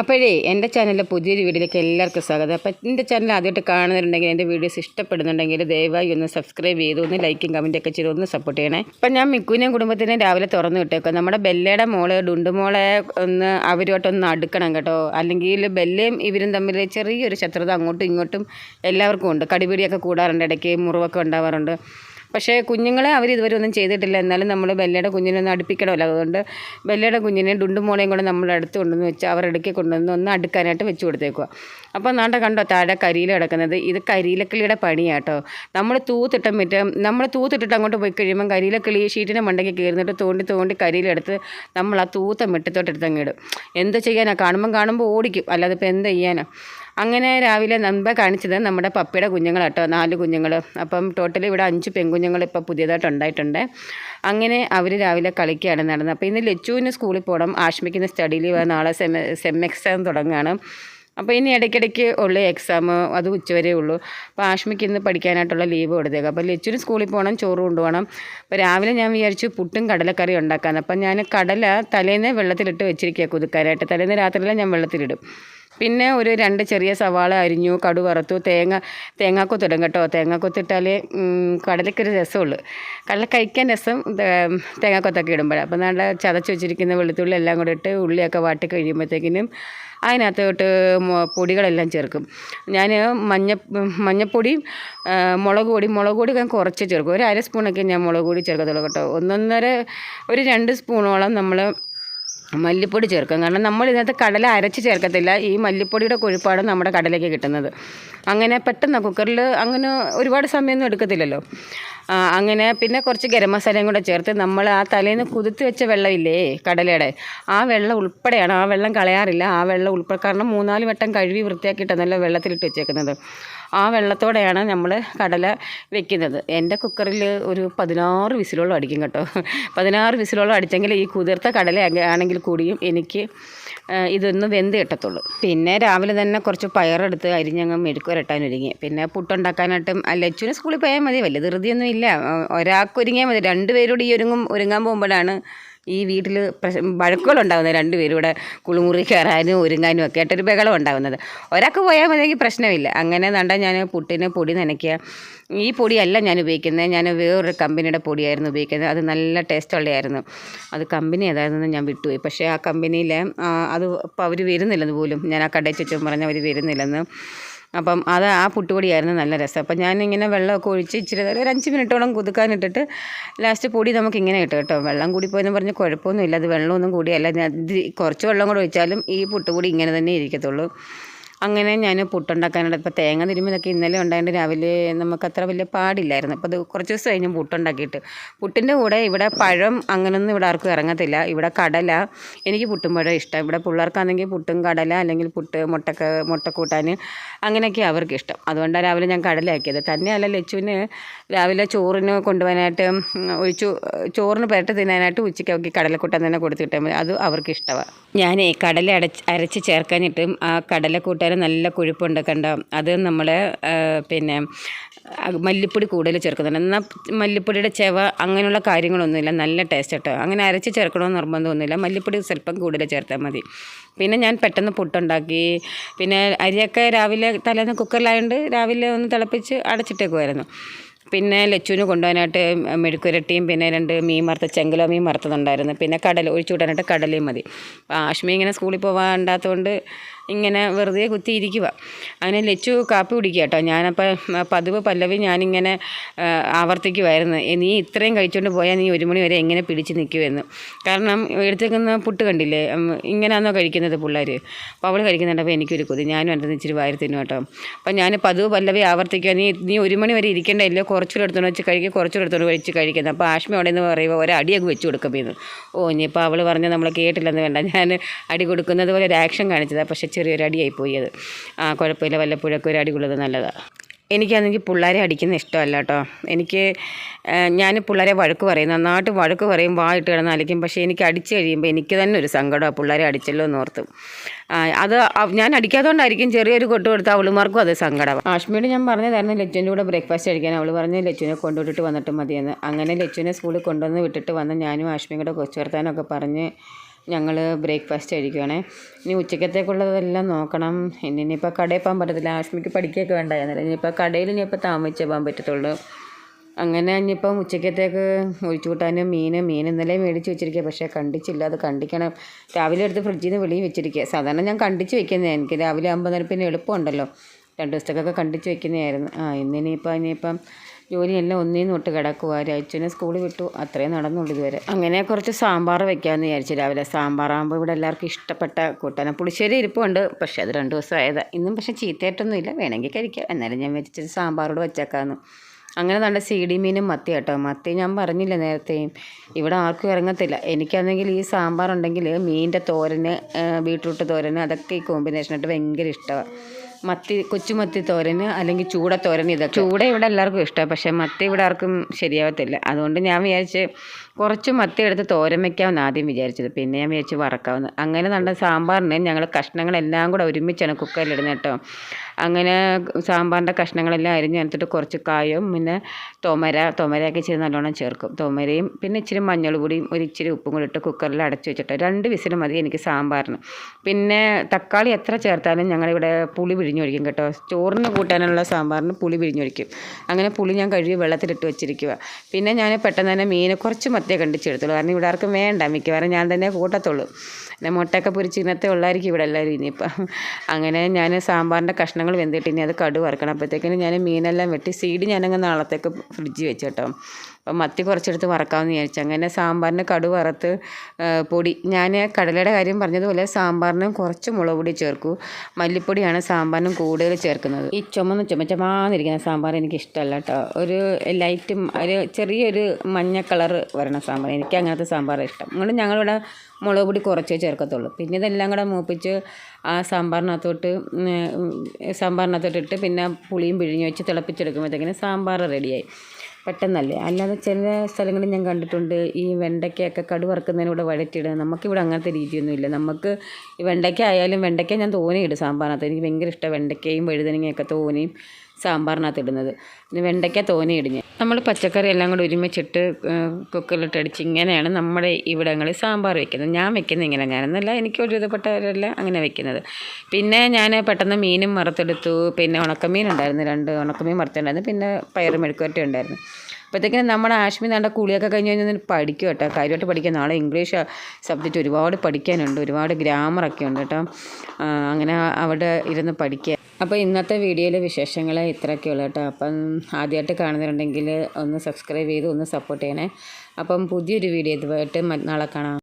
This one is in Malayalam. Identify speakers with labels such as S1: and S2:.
S1: അപ്പോഴേ എന്റെ ചാനലിലെ പുതിയൊരു വീഡിയോയിലേക്ക് എല്ലാവർക്കും സ്വാഗതം. അപ്പം എന്റെ ചാനൽ ആദ്യമായിട്ട് കാണുന്നുണ്ടെങ്കിൽ എന്റെ വീഡിയോസ് ഇഷ്ടപ്പെടുന്നുണ്ടെങ്കിൽ ദയവായി ഒന്ന് സബ്സ്ക്രൈബ് ചെയ്ത് ഒന്ന് ലൈക്കും കമന്റൊക്കെ ചെയ്ത് ഒന്ന് സപ്പോർട്ട് ചെയ്യണേ. അപ്പം ഞാൻ മിക്കുവിനെയും കുടുംബത്തിനെയും രാവിലെ തുറന്നു വിട്ടേക്കാം. നമ്മുടെ ബെല്ലയുടെ മോൾ ഡുണ്ടുമോളെ ഒന്ന് അവരുമായിട്ടൊന്ന് അടുക്കണം കേട്ടോ. അല്ലെങ്കിൽ ബെല്ലയും ഇവരും തമ്മിൽ ചെറിയൊരു ശത്രുത അങ്ങോട്ടും ഇങ്ങോട്ടും എല്ലാവർക്കും ഉണ്ട്. കടിപിടിയൊക്കെ കൂടാറുണ്ട് ഇടയ്ക്ക് മുറിവൊക്കെ ഉണ്ടാവാറുണ്ട്. പക്ഷേ കുഞ്ഞുങ്ങളെ അവർ ഇതുവരെ ഒന്നും ചെയ്തിട്ടില്ല. എന്നാലും നമ്മൾ ബെല്ലയുടെ കുഞ്ഞിനെ ഒന്ന് അടുപ്പിക്കണമല്ലോ. അതുകൊണ്ട് ബെല്ലയുടെ കുഞ്ഞിനെ ഡുണ്ടുമോളെയും കൂടെ നമ്മൾ അടുത്ത് കൊണ്ടുവന്ന് വെച്ച് അവർ ഇടയ്ക്ക് കൊണ്ടുവന്ന് ഒന്ന് അടുക്കാനായിട്ട് വെച്ച് കൊടുത്തേക്കുക അപ്പോൾ നാണ്ട കണ്ടോ താഴെ കരിയിൽ കിടക്കുന്നത്? ഇത് കരിയിലക്കിളിയുടെ പണിയാട്ടോ നമ്മൾ തൂത്തിട്ടം വിട്ട് നമ്മൾ തൂത്തിട്ടിട്ട് അങ്ങോട്ട് പോയി കഴിയുമ്പം കരിയിലക്കിളി ഷീറ്റിന്റെ മണ്ടയ്ക്ക് കയറുന്നിട്ട് തോണ്ടി തോണ്ടി കരിയിലെടുത്ത് നമ്മൾ ആ തൂത്ത ഇടും. എന്ത് ചെയ്യാനാണ് കാണുമ്പം കാണുമ്പോൾ ഓടിക്കും. അല്ലാതെ ഇപ്പോൾ എന്ത് ചെയ്യാനാ? അങ്ങനെ രാവിലെ നമ്പ കാണിച്ചത് നമ്മുടെ പപ്പയുടെ കുഞ്ഞുങ്ങളാട്ടോ നാല് കുഞ്ഞുങ്ങൾ അപ്പം ടോട്ടലി ഇവിടെ അഞ്ച് പെൺകുഞ്ഞുങ്ങൾ ഇപ്പോൾ പുതിയതായിട്ട് ഉണ്ടായിട്ടുണ്ട്. അങ്ങനെ അവർ രാവിലെ കളിക്കുകയാണ് നടന്നത്. അപ്പോൾ ഇന്ന് ലച്ചുവിന് സ്കൂളിൽ പോകണം ആഷ്മിക്കുന്ന സ്റ്റഡി ലീവ് നാളെ സെം സെം എക്സാം തുടങ്ങുകയാണ് അപ്പോൾ ഇനി ഇടയ്ക്കിടയ്ക്ക് ഉള്ള എക്സാം അത് ഉച്ചവരെ ഉള്ളൂ. അപ്പോൾ ആഷ്മിക്ക് ഇന്ന് പഠിക്കാനായിട്ടുള്ള ലീവ് കൊടുത്തേക്കാം. അപ്പോൾ ലച്ചുവിന് സ്കൂളിൽ പോകണം ചോറ് കൊണ്ടുപോകണം. അപ്പോൾ രാവിലെ ഞാൻ വിചാരിച്ചു പുട്ടും കടലക്കറി ഉണ്ടാക്കാമെന്ന് അപ്പം ഞാൻ കടല തലേന്ന് വെള്ളത്തിലിട്ട് വെച്ചിരിക്കുക കുതുക്കാനായിട്ട്. തലേന്ന് രാത്രിയിലെ ഞാൻ വെള്ളത്തിലിടും. പിന്നെ ഒരു രണ്ട് ചെറിയ സവാള അരിഞ്ഞു കടു വറുത്തു തേങ്ങ തേങ്ങാക്കൊത്തിടും കേട്ടോ. തേങ്ങാക്കൊത്തിട്ടാലേ കടലക്കൊരു രസമുള്ളൂ. കടല കഴിക്കാൻ രസം തേങ്ങാക്കൊത്തൊക്കെ ഇടുമ്പോഴാണ് അപ്പോൾ നല്ല ചതച്ച് വെച്ചിരിക്കുന്ന വെളുത്തുള്ളി എല്ലാം കൂടെ ഇട്ട് ഉള്ളിയൊക്കെ വാട്ടി കഴിയുമ്പോഴത്തേക്കിനും അതിനകത്തോട്ട് പൊടികളെല്ലാം ചേർക്കും. ഞാൻ മഞ്ഞ മഞ്ഞപ്പൊടിയും മുളക് പൊടി മുളക് പൊടി ഞാൻ കുറച്ച് ചേർക്കും. ഒരു അര സ്പൂണൊക്കെ ഞാൻ മുളക് പൊടി ചേർക്കത്തുള്ളൂ കേട്ടോ. ഒന്നൊന്നര ഒരു രണ്ട് സ്പൂണോളം നമ്മൾ മല്ലിപ്പൊടി ചേർക്കും. കാരണം നമ്മൾ ഇതിനകത്ത് കടല അരച്ച് ചേർക്കത്തില്ല. ഈ മല്ലിപ്പൊടിയുടെ കൊഴുപ്പാണ് നമ്മുടെ കടലയ്ക്ക് കിട്ടുന്നത്. അങ്ങനെ പെട്ടെന്ന് കുക്കറിൽ അങ്ങനെ ഒരുപാട് സമയമൊന്നും എടുക്കത്തില്ലല്ലോ. അങ്ങനെ പിന്നെ കുറച്ച് ഗരം മസാലയും കൂടെ ചേർത്ത് നമ്മൾ ആ തലേന്ന് കുതിർത്ത് വെച്ച വെള്ളമില്ലേ കടലയുടെ ആ വെള്ളം ഉൾപ്പെടെയാണ് ആ വെള്ളം കളയാറില്ല. ആ വെള്ളം ഉൾപ്പെടെ കാരണം മൂന്നാൽ വട്ടം കഴുകി വൃത്തിയാക്കിയിട്ടാണല്ലോ വെള്ളത്തിലിട്ട് വെച്ചേക്കുന്നത്. ആ വെള്ളത്തോടെയാണ് നമ്മൾ കടല വെക്കുന്നത്. എന്റെ കുക്കറിൽ ഒരു പതിനാറ് വിസിലോളം അടിക്കും കേട്ടോ. പതിനാറ് വിസിലോളം അടിച്ചെങ്കിൽ ഈ കുതിർത്ത കടല ആണെങ്കിൽ കൂടിയും എനിക്ക് ഇതൊന്ന് വെന്ത് കിട്ടത്തുള്ളൂ. പിന്നെ രാവിലെ തന്നെ കുറച്ച് പയറെടുത്ത് അരിഞ്ഞങ്ങ് മെഴുക്കുരട്ടാൻ ഒരുങ്ങി. പിന്നെ പുട്ടുണ്ടാക്കാനായിട്ടും ലച്ചുവിന് സ്കൂളിൽ പോയാൽ മതി. വലിയ ധൃതിയൊന്നും ഇല്ല. ഒരാൾക്ക് ഒരുങ്ങിയാൽ മതി. രണ്ടുപേരോട് ഈ ഒരുങ്ങും ഒരുങ്ങാൻ പോകുമ്പോഴാണ് ഈ വീട്ടിൽ വഴക്കുകളുണ്ടാകുന്നത് രണ്ടുപേരും ഇവിടെ കുളിമുറി കയറാനും ഒരുങ്ങാനും ഒക്കെ ആയിട്ടൊരു ബഹളം ഉണ്ടാകുന്നത് ഒരാൾക്ക് പോയാൽ മതിയെങ്കിൽ പ്രശ്നമില്ല. അങ്ങനെ നണ്ട ഞാൻ പുട്ടിന് പൊടി നനയ്ക്കുക ഈ പൊടിയല്ല ഞാൻ ഉപയോഗിക്കുന്നത്. ഞാൻ വേറൊരു കമ്പനിയുടെ പൊടിയായിരുന്നു ഉപയോഗിക്കുന്നത്. അത് നല്ല ടേസ്റ്റ് ഉള്ളതായിരുന്നു അത് കമ്പനി ഏതായിരുന്നു ഞാൻ വിട്ടുപോയി. പക്ഷേ ആ കമ്പനിയിലെ അത് ഇപ്പോൾ അവർ വരുന്നില്ലെന്ന് പോലും ഞാൻ ആ കടയിൽ ചുറ്റും പറഞ്ഞ് അവർ വരുന്നില്ലെന്ന് അപ്പം അത് ആ പുട്ടുപൊടിയായിരുന്നു നല്ല രസം. അപ്പം ഞാനിങ്ങനെ വെള്ളമൊക്കെ ഒഴിച്ച് ഇച്ചിരി നേരം ഒരു അഞ്ച് മിനിറ്റോളം കുതുക്കാനിട്ടിട്ട് ലാസ്റ്റ് പൊടി നമുക്ക് ഇങ്ങനെ കിട്ടും. കേട്ടോ വെള്ളം കൂടിപ്പോയെന്ന് പറഞ്ഞ് കുഴപ്പമൊന്നുമില്ല. അത് വെള്ളമൊന്നും കൂടിയല്ല. ഞാൻ കുറച്ച് വെള്ളം കൂടെ ഒഴിച്ചാലും ഈ പുട്ടുപൊടി ഇങ്ങനെ തന്നെ ഇരിക്കത്തുള്ളൂ. അങ്ങനെ ഞാൻ പുട്ടുണ്ടാക്കാനുള്ള ഇപ്പോൾ തേങ്ങ തിരുമ്മിതൊക്കെ ഇന്നലെ ഉണ്ടായിട്ട് രാവിലെ നമുക്ക് അത്ര വലിയ പാടില്ലായിരുന്നു. അപ്പോൾ അത് കുറച്ച് ദിവസം കഴിഞ്ഞ് പുട്ടുണ്ടാക്കിയിട്ട്. പുട്ടിന്റെ കൂടെ ഇവിടെ പഴം അങ്ങനെയൊന്നും ഇവിടെ ആർക്കും ഇറങ്ങത്തില്ല. ഇവിടെ കടല എനിക്ക് പുട്ടും പഴം ഇഷ്ടം. ഇവിടെ പിള്ളേർക്കാണെങ്കിൽ പുട്ടും കടല അല്ലെങ്കിൽ പുട്ട് മുട്ടക്ക മുട്ടക്കൂട്ടാൻ അങ്ങനെയൊക്കെ അവർക്ക് ഇഷ്ടം. അതുകൊണ്ടാണ് രാവിലെ ഞാൻ കടലയാക്കിയത്. തന്നെയല്ല ലച്ചുവിന് രാവിലെ ചോറിന് കൊണ്ടുപോകാനായിട്ട് ഒഴിച്ചു ചോറിന് പുരട്ട് തിന്നാനായിട്ട് ഉച്ചയ്ക്ക് അവർക്ക് കടലക്കൂട്ടാൻ തന്നെ കൊടുത്തിട്ടാൽ മതി. അത് അവർക്ക് ഇഷ്ടമാണ് ഞാൻ കടല അടച്ച് അരച്ച് ചേർക്കാനിട്ടും ആ കടലക്കൂട്ടാൻ നല്ല കൊഴുപ്പുണ്ട് കണ്ടോ? അത് നമ്മൾ പിന്നെ മല്ലിപ്പൊടി കൂടുതൽ ചേർക്കുന്നുണ്ട്. എന്നാൽ മല്ലിപ്പൊടിയുടെ ചെവ അങ്ങനെയുള്ള കാര്യങ്ങളൊന്നുമില്ല. നല്ല ടേസ്റ്റ് കേട്ടോ അങ്ങനെ അരച്ച് ചേർക്കണമെന്ന് നിർബന്ധമൊന്നുമില്ല. മല്ലിപ്പൊടി സ്വല്പം കൂടുതൽ ചേർത്താൽ മതി. പിന്നെ ഞാൻ പെട്ടെന്ന് പുട്ടുണ്ടാക്കി. പിന്നെ അരിയൊക്കെ രാവിലെ തലേന്ന് കുക്കറിലായതുകൊണ്ട് രാവിലെ ഒന്ന് തിളപ്പിച്ച് അടച്ചിട്ടേക്കുമായിരുന്നു പിന്നെ ലച്ചുവിന് കൊണ്ടുപോകാനായിട്ട് മെഴുക്കുരട്ടിയും പിന്നെ രണ്ട് മീൻ വറുത്ത ചെങ്കലോ മീൻ വറുത്തതുണ്ടായിരുന്നു. പിന്നെ കടല ഒഴിച്ചു വിടാനായിട്ട് കടലയും മതി. ആഷ്മി ഇങ്ങനെ സ്കൂളിൽ പോകാണ്ടാത്തതുകൊണ്ട് ഇങ്ങനെ വെറുതെ കുത്തിയിരിക്കുക അങ്ങനെ ലച്ചു കാപ്പി കുടിക്കുക കേട്ടോ. ഞാനപ്പോൾ പതിവ് പല്ലവി ഞാനിങ്ങനെ ആവർത്തിക്കുമായിരുന്നു നീ ഇത്രയും കഴിച്ചുകൊണ്ട് പോയാൽ നീ ഒരു മണി വരെ എങ്ങനെ പിടിച്ച് നിൽക്കുമെന്ന് കാരണം എടുത്തേക്കുന്ന പുട്ട് കണ്ടില്ലേ? ഇങ്ങനെയാണോ കഴിക്കുന്നത് പിള്ളേർ അപ്പോൾ അവൾ കഴിക്കുന്നുണ്ടപ്പോൾ എനിക്കൊരു കൊതി. ഞാനും എന്റെ ഇച്ചിരി വാരി തിന്നു കേട്ടോ. അപ്പോൾ ഞാൻ പതിവ് പല്ലവി ആവർത്തിക്കുക നീ നീ ഒരു മണി വരെ ഇരിക്കേണ്ടല്ലോ കുറച്ചുകൂടെ എടുത്തോണ്ട് വെച്ച് കഴിക്കുക കുറച്ചുകൂടെ എടുത്തോണ്ട് വെച്ച് കഴിക്കുന്നത് അപ്പോൾ ആഷ്മി അവിടെ നിന്ന് പറയുമ്പോൾ അടിയൊക്കെ വെച്ച് കൊടുക്കുമ്പോൾ ഓ ഇനിയിപ്പോൾ അവൾ പറഞ്ഞ് നമ്മൾ കേട്ടില്ലെന്ന് വേണ്ട. ഞാൻ അടി കൊടുക്കുന്നത് പോലെ ഒരു ആക്ഷൻ കാണിച്ചതാണ് പക്ഷേ ചെറിയൊരു അടിയായി പോയി അത്. ആ കുഴപ്പമില്ല. വല്ലപ്പോഴൊക്കെ ഒരു അടി കൊള്ളുന്നത് നല്ലതാണ് എനിക്കാണെങ്കിൽ പിള്ളേരെ അടിക്കുന്ന ഇഷ്ടമല്ല കേട്ടോ. എനിക്ക് ഞാൻ പിള്ളേരെ വഴക്ക് പറയും നന്നായിട്ട് വഴക്ക് പറയും വായിട്ട് കിടന്ന് അലക്കും. പക്ഷേ എനിക്ക് അടിച്ചു കഴിയുമ്പോൾ എനിക്ക് തന്നെ ഒരു സങ്കടമാണ് പിള്ളേരെ അടിച്ചല്ലോ എന്ന് ഓർത്തും. അത് ഞാൻ അടിക്കാത്തതുകൊണ്ടായിരിക്കും ചെറിയൊരു കൊട്ട് കൊടുത്താൽ അവളുമാർക്കും അത് സങ്കടമാണ് ആഷ്മിയോട് ഞാൻ പറഞ്ഞതായിരുന്നു ലച്ചുവിന്റെ കൂടെ ബ്രേക്ക്ഫാസ്റ്റ് കഴിക്കാൻ. അവൾ പറഞ്ഞ് ലച്ചുവിനെ കൊണ്ടുവിട്ടിട്ട് വന്നിട്ട് മതിയെന്ന്. അങ്ങനെ ലച്ചുവിനെ സ്കൂളിൽ കൊണ്ടുവന്ന് വിട്ടിട്ട് വന്ന് ഞാനും ആഷ്മിയും കൂടെ കൊച്ചു വർത്താനൊക്കെ പറഞ്ഞ് ഞങ്ങൾ ബ്രേക്ക്ഫാസ്റ്റ് കഴിക്കുകയാണ് ഇനി ഉച്ചക്കത്തേക്കുള്ളതെല്ലാം നോക്കണം. ഇനി ഇനിയിപ്പോൾ കടയിൽ പോകാൻ പറ്റത്തില്ല. ആശ്മിക്ക് പഠിക്കുകയൊക്കെ വേണ്ടായിരുന്നില്ല. ഇനിയിപ്പോൾ കടയിൽ ഇനിയിപ്പോൾ താമസിച്ചേ പോകാൻ പറ്റത്തുള്ളൂ. അങ്ങനെ ഇനിയിപ്പം ഉച്ചക്കത്തേക്ക് ഒഴിച്ചു കൂട്ടാനും മീൻ മീൻ ഇന്നലെ മേടിച്ച് വെച്ചിരിക്കുക പക്ഷേ കണ്ടിച്ചില്ല. അത് കണ്ടിക്കണം. രാവിലെ എടുത്ത് ഫ്രിഡ്ജിൽ നിന്ന് വെളിയിൽ വെച്ചിരിക്കുക സാധാരണ ഞാൻ കണ്ടിച്ച് വെക്കുന്നത്. എനിക്ക് രാവിലെ ആകുമ്പോൾ പിന്നെ എളുപ്പമുണ്ടല്ലോ. രണ്ട് ദിവസത്തേക്കൊക്കെ കണ്ടിച്ച് വെക്കുന്നതായിരുന്നു. ആ ഇന്നിനിയിപ്പോൾ ഇനിയിപ്പം ജോലിയെല്ലാം ഒന്നേന്ന് തൊട്ട് കിടക്കുക രാജുവിനെ സ്കൂളിൽ വിട്ടു. അത്രയും നടന്നുള്ളൂ ഇതുവരെ. അങ്ങനെ കുറച്ച് സാമ്പാർ വെക്കാമെന്ന് വിചാരിച്ചു രാവിലെ. സാമ്പാറാകുമ്പോൾ ഇവിടെ എല്ലാവർക്കും ഇഷ്ടപ്പെട്ട കൂട്ടാനും. പുളിശ്ശേരി ഇരിപ്പുണ്ട്. പക്ഷേ അത് രണ്ട് ദിവസം ആയതാ ഇന്നും പക്ഷേ ചീത്തയായിട്ടൊന്നുമില്ല. വേണമെങ്കിൽ കഴിക്കാം. എന്നാലും ഞാൻ വിചാരിച്ചത് സാമ്പാറോട് വെച്ചേക്കാമെന്ന് അങ്ങനെ നല്ല സീഡി മീനും മത്തി കേട്ടോ. മത്തി ഞാൻ പറഞ്ഞില്ല നേരത്തെയും ഇവിടെ ആർക്കും ഇറങ്ങത്തില്ല. എനിക്കാണെങ്കിൽ ഈ സാമ്പാർ ഉണ്ടെങ്കിൽ മീനിന്റെ തോരന് ബീട്രൂട്ട് തോരന് അതൊക്കെ ഈ കോമ്പിനേഷനായിട്ട് ഭയങ്കര ഇഷ്ടമാണ് മത്തി കൊച്ചുമത്തി തോരന് അല്ലെങ്കിൽ ചൂട തോരൻ ഇതൊക്കെ. ചൂട ഇവിടെ എല്ലാവർക്കും ഇഷ്ടമാണ് പക്ഷേ മത്തി ഇവിടെ ആർക്കും ശരിയാവത്തില്ല. അതുകൊണ്ട് ഞാൻ വിചാരിച്ച് കുറച്ച് മത്തി എടുത്ത് തോരൻ വയ്ക്കാമെന്ന് ആദ്യം വിചാരിച്ചത്. പിന്നെ ഞാൻ വിചാരിച്ച് വറക്കാമെന്ന്. അങ്ങനെ നല്ല സാമ്പാറിന് ഞങ്ങൾ കഷ്ണങ്ങളെല്ലാം കൂടെ ഒരുമിച്ചാണ് കുക്കറിലിടുന്നത് കേട്ടോ. അങ്ങനെ സാമ്പാറിന്റെ കഷ്ണങ്ങളെല്ലാം അരിഞ്ഞ് എടുത്തിട്ട് കുറച്ച് കായും പിന്നെ തൊമര തൊമരയൊക്കെ ഇച്ചിരി നല്ലോണം ചേർക്കും. തൊമരയും പിന്നെ ഇച്ചിരി മഞ്ഞൾ പൊടിയും ഒരു ഇച്ചിരി ഉപ്പും കൂടി ഇട്ട് കുക്കറിൽ അടച്ച് വെച്ചിട്ട് രണ്ട് വിസിൽ മതി എനിക്ക് സാമ്പാറിന്. പിന്നെ തക്കാളി എത്ര ചേർത്താലും ഞങ്ങളിവിടെ പുളി പിഴിഞ്ഞൊഴിക്കും കേട്ടോ. ചോറിന് കൂട്ടാനുള്ള സാമ്പാറിന് പുളി പിഴിഞ്ഞൊഴിക്കും. അങ്ങനെ പുളി ഞാൻ കഴുകി വെള്ളത്തിലിട്ട് വെച്ചിരിക്കുക പിന്നെ ഞാൻ പെട്ടെന്ന് തന്നെ മീൻ കുറച്ച് മത്തിയെ കണ്ടിച്ചെടുത്തുള്ളൂ. കാരണം ഇവിടെ ആർക്കും വേണ്ട മിക്കവാറും ഞാൻ തന്നെ കൂട്ടത്തുള്ളൂ. മുട്ടയൊക്കെ പൊരിച്ച് ഇന്നത്തെ ഉള്ളായിരിക്കും ഇവിടെ എല്ലാവരും ഇനിയിപ്പം. അങ്ങനെ ഞാൻ സാമ്പാറിന്റെ കഷ്ണങ്ങൾ വെന്തിട്ട് ഇനി അത് കടു വറക്കണം. അപ്പോഴത്തേക്കിന് ഞാൻ മീനെല്ലാം വെട്ടി സീഡ് ഞാനങ്ങ് നാളത്തേക്ക് ഫ്രിഡ്ജിൽ വെച്ച് കേട്ടോ. അപ്പം മത്തി കുറച്ചെടുത്ത് വറക്കാമെന്ന് വിചാരിച്ചു. അങ്ങനെ സാമ്പാറിന് കടു വറുത്ത് പൊടി. ഞാൻ കടലയുടെ കാര്യം പറഞ്ഞതുപോലെ സാമ്പാറിന് കുറച്ച് മുളക് പൊടി ചേർക്കൂ. മല്ലിപ്പൊടിയാണ് സാമ്പാറിനും കൂടുതൽ ചേർക്കുന്നത്. ഈ ചുമന്ന് ചുമച്ചമാന്നിരിക്കുന്ന സാമ്പാർ എനിക്ക് ഇഷ്ടമല്ല കേട്ടോ. ഒരു ലൈറ്റ് ഒരു ചെറിയൊരു മഞ്ഞ കളർ വരണ സാമ്പാർ. എനിക്ക് അങ്ങനത്തെ സാമ്പാർ ഇഷ്ടം. അതുകൊണ്ട് ഞങ്ങളിവിടെ മുളക് പൊടി കുറച്ചേ ചേർക്കത്തുള്ളൂ. പിന്നെ ഇതെല്ലാം കൂടെ മൂപ്പിച്ച് ആ സാമ്പാറിനകത്തോട്ട് സാമ്പാറിനകത്തോട്ട് ഇട്ട് പിന്നെ പുളിയും പിഴിഞ്ഞ് വെച്ച് തിളപ്പിച്ചെടുക്കുമ്പോഴത്തേക്കിന് സാമ്പാർ റെഡിയായി. പെട്ടെന്നല്ലേ. അല്ലാതെ ചില സ്ഥലങ്ങളിൽ ഞാൻ കണ്ടിട്ടുണ്ട് ഈ വെണ്ടയ്ക്കയൊക്കെ കടു വറുക്കുന്നതിനൂടെ വഴറ്റിയിടുക നമുക്കിവിടെ അങ്ങനത്തെ രീതിയൊന്നുമില്ല. നമുക്ക് വെണ്ടയ്ക്ക ആയാലും വെണ്ടയ്ക്ക ഞാൻ തോനെയിടും സാമ്പാറിനകത്ത്. എനിക്ക് ഭയങ്കര ഇഷ്ടമാണ് വെണ്ടയ്ക്കയും വഴുതനങ്ങയൊക്കെ തോനെയും സാമ്പാറിനകത്ത് ഇടുന്നത്. വെണ്ടയ്ക്ക തോനെ ഇടിഞ്ഞ് നമ്മൾ പച്ചക്കറി എല്ലാം കൂടെ ഒരുമിച്ചിട്ട് കുക്കറിലിട്ടടിച്ച് ഇങ്ങനെയാണ് നമ്മുടെ ഇവിടങ്ങളിൽ സാമ്പാർ വെക്കുന്നത്. ഞാൻ വെക്കുന്നത് ഇങ്ങനെ ഞാനെന്നല്ല എനിക്ക് ഒരുവിധപ്പെട്ടവരല്ല അങ്ങനെ വെക്കുന്നത്. പിന്നെ ഞാൻ പെട്ടെന്ന് മീനും വറുത്തെടുത്തു. പിന്നെ ഉണക്കമീൻ ഉണ്ടായിരുന്നു രണ്ട് ഉണക്കമീൻ വറുത്തുണ്ടായിരുന്നു. പിന്നെ പയറ് മെഴുക്കുവരട്ടി ഉണ്ടായിരുന്നു. അപ്പോഴത്തേക്കിനും നമ്മുടെ ആശ്മി നാണ്ട കുളിയൊക്കെ കഴിഞ്ഞ് കഴിഞ്ഞാൽ പഠിക്കും കേട്ടോ. കാര്യമായിട്ട് പഠിക്കുക നാളെ ഇംഗ്ലീഷ് സബ്ജക്റ്റ് ഒരുപാട് പഠിക്കാനുണ്ട്. ഒരുപാട് ഗ്രാമറൊക്കെ ഉണ്ട് കേട്ടോ. അങ്ങനെ അവിടെ ഇരുന്ന് പഠിക്കുക അപ്പോൾ ഇന്നത്തെ വീഡിയോയിലെ വിശേഷങ്ങൾ ഇത്രയൊക്കെയുള്ളൂ കേട്ടോ. അപ്പം ആദ്യമായിട്ട് കാണുന്നുണ്ടെങ്കിൽ ഒന്ന് സബ്സ്ക്രൈബ് ചെയ്ത് ഒന്ന് സപ്പോർട്ട് ചെയ്യണേ. അപ്പം പുതിയൊരു വീഡിയോ ഇതുമായിട്ട് നാളെ കാണാം.